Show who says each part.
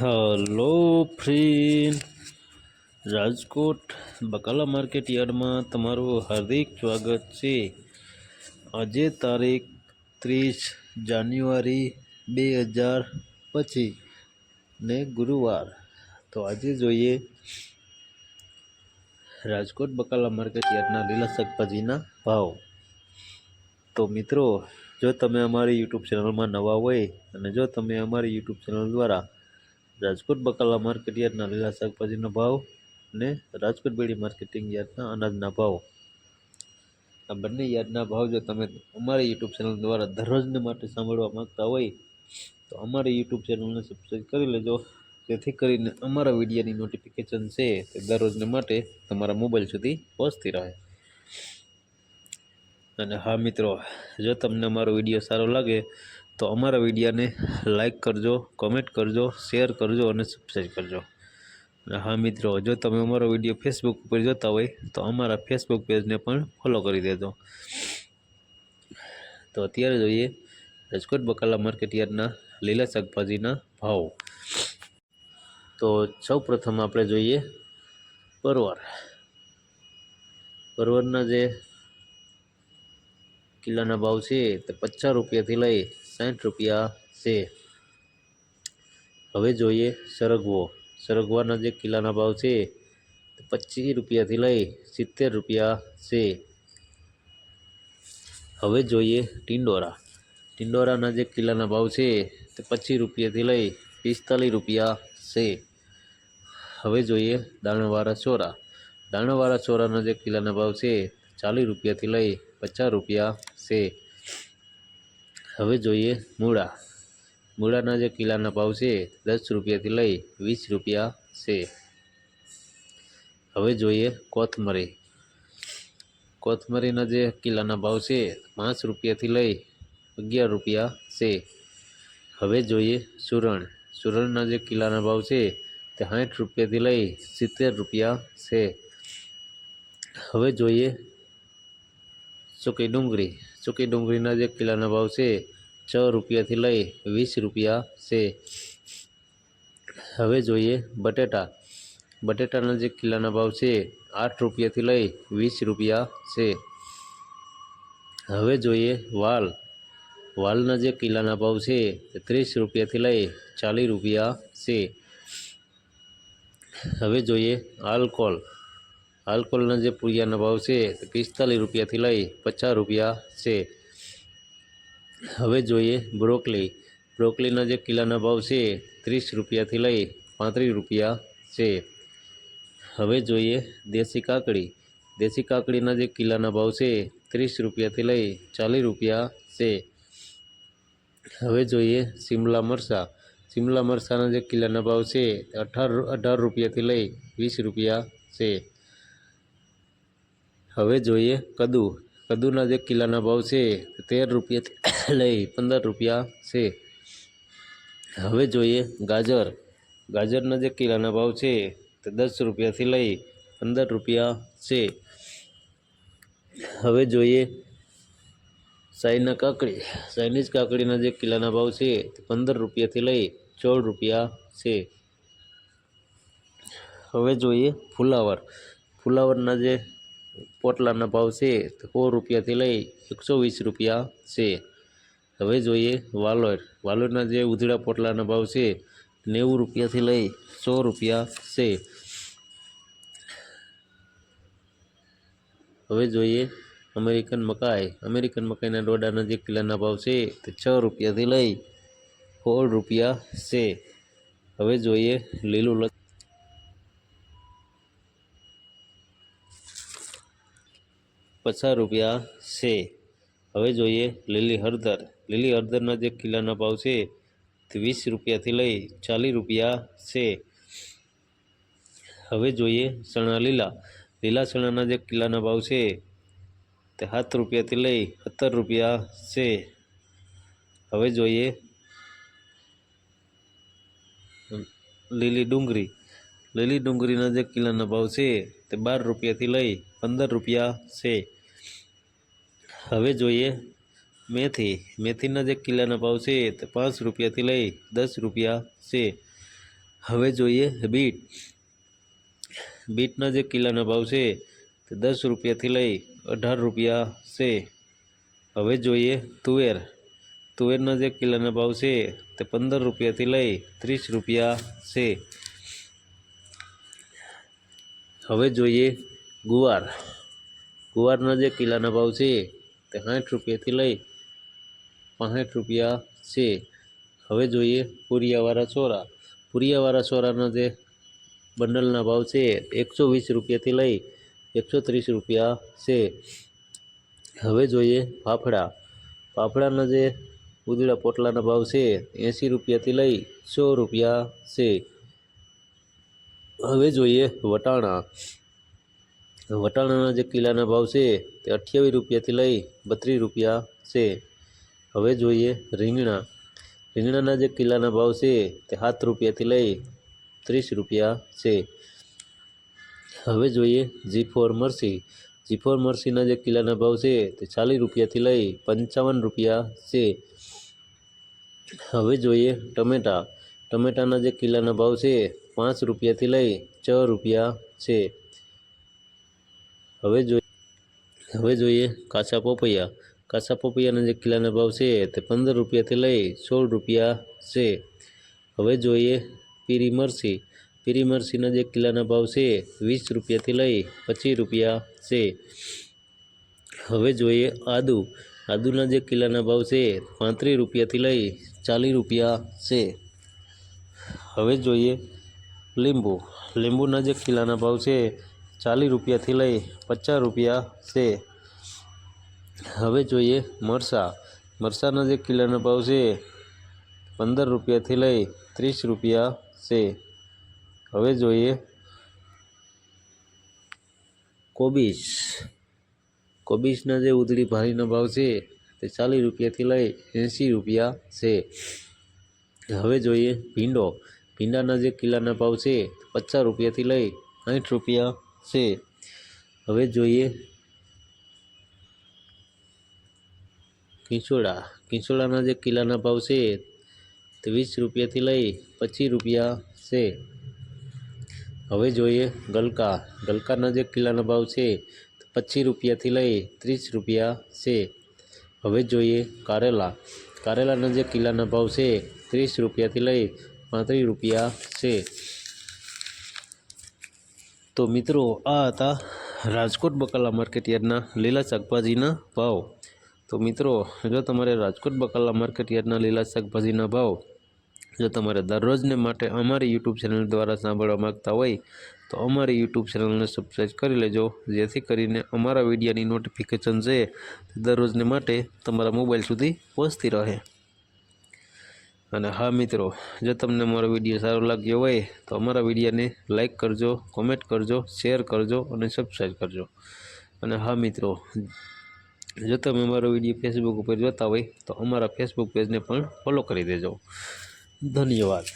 Speaker 1: Hello friend, Rajkot બકાલા market યાર્ડમાં તમારું હાર્દિક સ્વાગત છે. આજે તારીખ ત્રીસ જાન્યુઆરી બે હજાર પચીસ ને ગુરુવાર. તો આજે જોઈએ રાજકોટ બકાલા માર્કેટ યાર્ડના લીલા શાકભાજીના ભાવ. તો મિત્રો, જો તમે અમારી યુટ્યુબ ચેનલમાં નવા હોય અને જો તમે અમારી યુટ્યુબ ચેનલ દ્વારા રાજકોટ બકાલા માર્કેટ યાર્ડના લીલા શાકભાજીનો ભાવ અને રાજકોટ બેડી માર્કેટિંગ યાર્ડના અનાજના ભાવ. આ બંને યાર્ડના ભાવ જો તમે અમારી યુટ્યુબ ચેનલ દ્વારા દરરોજને માટે સાંભળવા માંગતા હોય, તો અમારી યુટ્યુબ ચેનલને સબસ્ક્રાઈબ કરી લેજો. જેથી કરીને અમારા વિડીયોની નોટિફિકેશન છે તે દરરોજને માટે તમારા મોબાઈલ સુધી પહોંચતી રહે. અને હા મિત્રો, જો તમને અમારો વીડિયો સારો લાગે તો અમારા વિડીયાને લાઇક કરજો કોમેન્ટ કરજો શેર કરજો અને સબસ્ક્રાઈબ કરજો. હા મિત્રો, જો તમે અમારો વીડિયો ફેસબુક ઉપર જોતા હોય, તો અમારા ફેસબુક પેજને પણ ફોલો કરી દેજો. તો અત્યારે જોઈએ રાજકોટ બકાલા માર્કેટ યાર્ડના લીલા શાકભાજીના ભાવ. તો સૌ પ્રથમ આપણે જોઈએ પરવાર. પરવારના જે કિલ્લાના ભાવ છે તે પચાસ રૂપિયાથી લઈ સાઠ રૂપિયા છે. હવે જોઈએ સરગવો. સરગવાના જે કિલ્લાના ભાવ છે પચીસ રૂપિયાથી લઈ સિત્તેર રૂપિયા છે. હવે જોઈએ ટિંડોરા. ટિંડોરાના જે કિલ્લાના ભાવ છે, તે પચીસ રૂપિયાથી લઈ પિસ્તાલીસ રૂપિયા છે. હવે જોઈએ દાણાવાળા ચોરા. દાણાવાળા ચોરાના જે કિલ્લાના ભાવ છે, ચાલીસ રૂપિયાથી લઈ પચાસ રૂપિયા છે. હવે જોઈએ મૂળા. મૂળાના જે કિલ્લાના ભાવ છે દસ રૂપિયાથી લઈ વીસ રૂપિયા છે. હવે જોઈએ કોથમરી. કોથમરીના જે કિલ્લાના ભાવ છે પાંચ રૂપિયાથી લઈ અગિયાર રૂપિયા છે. હવે જોઈએ સુરણ. સુરણના જે કિલ્લાના ભાવ છે તે સાઠ રૂપિયાથી લઈ સિત્તેર રૂપિયા છે. હવે જોઈએ સૂકી ડુંગળી. સૂકી ડુંગળીના જે કિલ્લાના ભાવ છે છ રૂપિયાથી લઈ વીસ રૂપિયા છે હવે જોઈએ બટેટા બટેટાના જે કિલ્લાના ભાવ છે આઠ રૂપિયાથી લઈ વીસ રૂપિયા છે હવે જોઈએ વાલ વાલના જે કિલ્લાના ભાવ છે તે ત્રીસ રૂપિયાથી લઈ ચાલીસ રૂપિયા છે હવે જોઈએ આલ્કોહોલ આલ્કોહોલના જે પૂરિયાના ભાવ છે તે પિસ્તાલીસ રૂપિયાથી લઈ પચાસ રૂપિયા છે. હવે જોઈએ બ્રોકલી. બ્રોકલીના જે કિલ્લાના ભાવ છે ત્રીસ રૂપિયાથી લઈ પાંત્રીસ રૂપિયા છે. હવે જોઈએ દેશી કાકડી. દેશી કાકડીના જે કિલ્લાના ભાવ છે ત્રીસ રૂપિયાથી લઈ ચાલીસ રૂપિયા છે. હવે જોઈએ શિમલા મરચાં શિમલા મરચાંના જે કિલ્લાના ભાવ છે તે અઢાર અઢાર રૂપિયાથી લઈ વીસ રૂપિયા છે. હવે જોઈએ કદુ. કદુના જે કિલ્લાના ભાવ છે તેર રૂપિયાથી લઈ પંદર રૂપિયા છે. હવે જોઈએ ગાજર. ગાજરના જે કિલ્લાના ભાવ છે તે દસ રૂપિયાથી લઈ પંદર રૂપિયા છે. હવે જોઈએ સાઈના કાકડી. ચાઇનીઝ કાકડીના જે કિલ્લાના ભાવ છે તે પંદર રૂપિયાથી લઈ ચોળ રૂપિયા છે. હવે જોઈએ ફુલાવર. ફુલાવરના જે પોટલાના ભાવ છે સો રૂપિયાથી લઈ એકસો વીસ રૂપિયા છે. હવે જોઈએ વાલોર વાલોરના જે ઉધડા પોટલાના ભાવ છે, નેવું રૂપિયાથી લઈ સો રૂપિયા છે. હવે જોઈએ અમેરિકન મકાઈ. અમેરિકન મકાઈના ડોડાના જે કિલ્લાના ભાવ છે, તે છ રૂપિયાથી લઈ સોળ રૂપિયા છે. હવે જોઈએ લીલું પચાસ રૂપિયા છે. હવે જોઈએ લીલી હળદર. લીલી હળદરના જે કિલ્લાના ભાવ છે તે વીસ રૂપિયાથી લઈ ચાલીસ રૂપિયા છે. હવે જોઈએ ચણા લીલા. લીલા ચણાના જે કિલ્લાના ભાવ છે તે સાત રૂપિયાથી લઈ સત્તર રૂપિયા છે. હવે જોઈએ લીલી ડુંગળી. લીલી ડુંગળીના જે કિલ્લાના ભાવ છે તે બાર રૂપિયાથી લઈ પંદર રૂપિયા છે. હવે જોઈએ. મેથી. મેથીના જે કિલ્લાના ભાવ છે તે પાંચ રૂપિયાથી લઈ દસ રૂપિયા છે. હવે જોઈએ બીટ. બીટના જે કિલ્લાના ભાવ છે તે દસ રૂપિયાથી લઈ અઢાર રૂપિયા છે. હવે જોઈએ તુવેર. તુવેરના જે કિલ્લાના ભાવ છે તે પંદર રૂપિયાથી લઈ ત્રીસ રૂપિયા છે. હવે જોઈએ ગુવાર. ગુવારના જે કિલ્લાના ભાવ છે તે સાઠ રૂપિયાથી લઈ પાંસઠ રૂપિયા છે. હવે જોઈએ પુરિયાવાળા ચોરા પુરિયાવાળા ચોરાના જે બંડલના ભાવ છે એકસો વીસ રૂપિયાથી લઈ એકસો ત્રીસ રૂપિયા છે. હવે જોઈએ ફાફડા. ફાફડાના જે ઉદળા પોટલાના ભાવ છે એંસી રૂપિયાથી લઈ સો રૂપિયા છે. હવે જોઈએ વટાણા. વટાણાના જે કિલ્લાના ભાવ છે તે અઠ્યાવીસ રૂપિયાથી લઈ બત્રીસ રૂપિયા છે. હવે જોઈએ રીંગણા. રીંગણાના જે કિલ્લાના ભાવ છે તે સાત રૂપિયાથી લઈ ત્રીસ રૂપિયા છે. હવે જોઈએ જી ફોર મરસી. જી ફોર મરસીના જે કિલ્લાના ભાવ છે તે ચાલીસ રૂપિયાથી લઈ પંચાવન રૂપિયા છે. હવે જોઈએ ટમેટા. ટમેટાના જે કિલ્લાના ભાવ છે પાંચ રૂપિયાથી લઈ છ રૂપિયા છે. હવે જો હવે જોઈએ કાચા પપૈયા. કાચા પપૈયાના જે કિલ્લાના ભાવ છે તે પંદર રૂપિયાથી લઈ સોળ રૂપિયા છે. હવે જોઈએ પીરી મરસી. પીરી મરસીના જે કિલ્લાના ભાવ છે વીસ રૂપિયાથી લઈ પચીસ રૂપિયા છે. હવે જોઈએ આદુ. આદુના જે કિલ્લાના ભાવ છે પાંત્રીસ રૂપિયાથી લઈ ચાલીસ રૂપિયા છે. હવે જોઈએ લીંબુ. લીંબુના જે કિલ્લાના ભાવ છે ચાલીસ રૂપિયાથી લઈ પચાસ રૂપિયા છે. હવે જોઈએ મરસા. મરસાના જે કિલ્લાના ભાવ છે, પંદર રૂપિયાથી લઈ ત્રીસ રૂપિયા છે. હવે જોઈએ કોબીજ. કોબીજના જે ઉધડી ભારીના ભાવ છે, તે ચાલીસ રૂપિયાથી લઈ એંસી રૂપિયા છે. હવે જોઈએ ભીંડો. ભીંડાના જે કિલ્લાના ભાવ છે, પચાસ રૂપિયાથી લઈ સાઠ રૂપિયા છે. હવે જોઈએ. કિંચોડા કિંચોડાના જે કિલ્લાના ભાવ છે તે વીસ રૂપિયાથી લઈ પચીસ રૂપિયા છે. હવે જોઈએ ગલકા. ગલકાના જે કિલ્લાના ભાવ છે પચીસ રૂપિયાથી લઈ ત્રીસ રૂપિયા છે. હવે જોઈએ કારેલા. કારેલાના જે કિલ્લાના ભાવ છે ત્રીસ રૂપિયાથી લઈ પાંત્રીસ રૂપિયા છે. તો મિત્રો, આ હતા રાજકોટ બકાલા માર્કેટ યાર્ડના લીલા શાકભાજીના ભાવ. તો મિત્રો, જો તમારે રાજકોટ બકાલા માર્કેટ યાર્ડના લીલા શાકભાજીના ભાવ જો તમારે દરરોજને માટે અમારી યુટ્યુબ ચેનલ દ્વારા સાંભળવા માગતા હોય, તો અમારી યુટ્યુબ ચેનલને સબસ્ક્રાઈબ કરી લેજો, જેથી કરીને અમારા વિડીયોની નોટિફિકેશન છે દરરોજને માટે તમારા મોબાઈલ સુધી પહોંચતી રહે. અને હા, મિત્રો, જો તમને મારો વીડિયો સારો લાગ્યો હોય, તો અમારા વિડીયોને લાઇક કરજો કોમેન્ટ કરજો શેર કરજો અને સબસ્ક્રાઈબ કરજો. અને હા, મિત્રો, જો તમે અમારો વીડિયો ફેસબુક ઉપર જોતા હોય, તો અમારા ફેસબુક પેજને પણ ફોલો કરી દેજો. ધન્યવાદ.